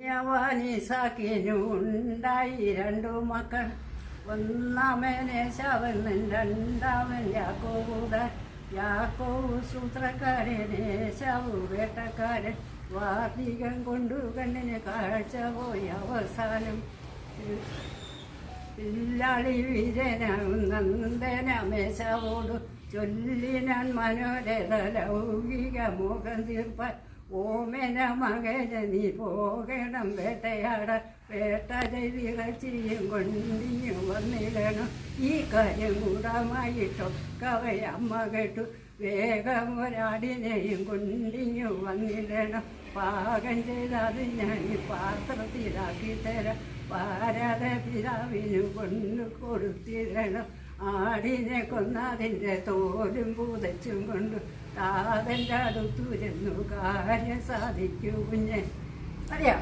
യവാനിസാക്കിനുണ്ടായി രണ്ടു മക്കൾ. ഒന്നാമനെ ശവനും രണ്ടാമൻ യാക്കോബുദാൻ. യാക്കോബ് സൂത്രക്കാരനെ ശവു വേട്ടക്കാരൻ. വാർത്തികം കൊണ്ടു കണ്ണിന് കാഴ്ച പോയി അവസാനം. പില്ലാളി വീരനന്ദനമേശവോടു ചൊല്ലിനാൻ മനോരഥ ലൗകിക മുഖം തീർപ്പാൻ. ഓമന മകന് നീ പോകണം വേട്ടയാട വേട്ട ചെയ്തിറച്ചിയും കൊണ്ടിഞ്ഞു വന്നിടണം. ഈ കാര്യം കൂടമായിട്ടൊക്കെ അമ്മ കേട്ടു. വേഗം ഒരാടിനെയും കൊണ്ടിഞ്ഞു വന്നിടണം. പാകം ചെയ്തത് ഞാൻ ഈ പാത്രത്തിലാക്കി തരാം. പാരാതെ പിതാവിനു കൊണ്ടു കൊടുത്തിരണം ആടിനെ കൊന്നതിന്റെ തോലും പൂതച്ചും കൊണ്ട് താതന്റെ അടുത്തു ചെന്നു കാര്യം സാധിക്കൂ കുഞ്ഞെ. അറിയാം.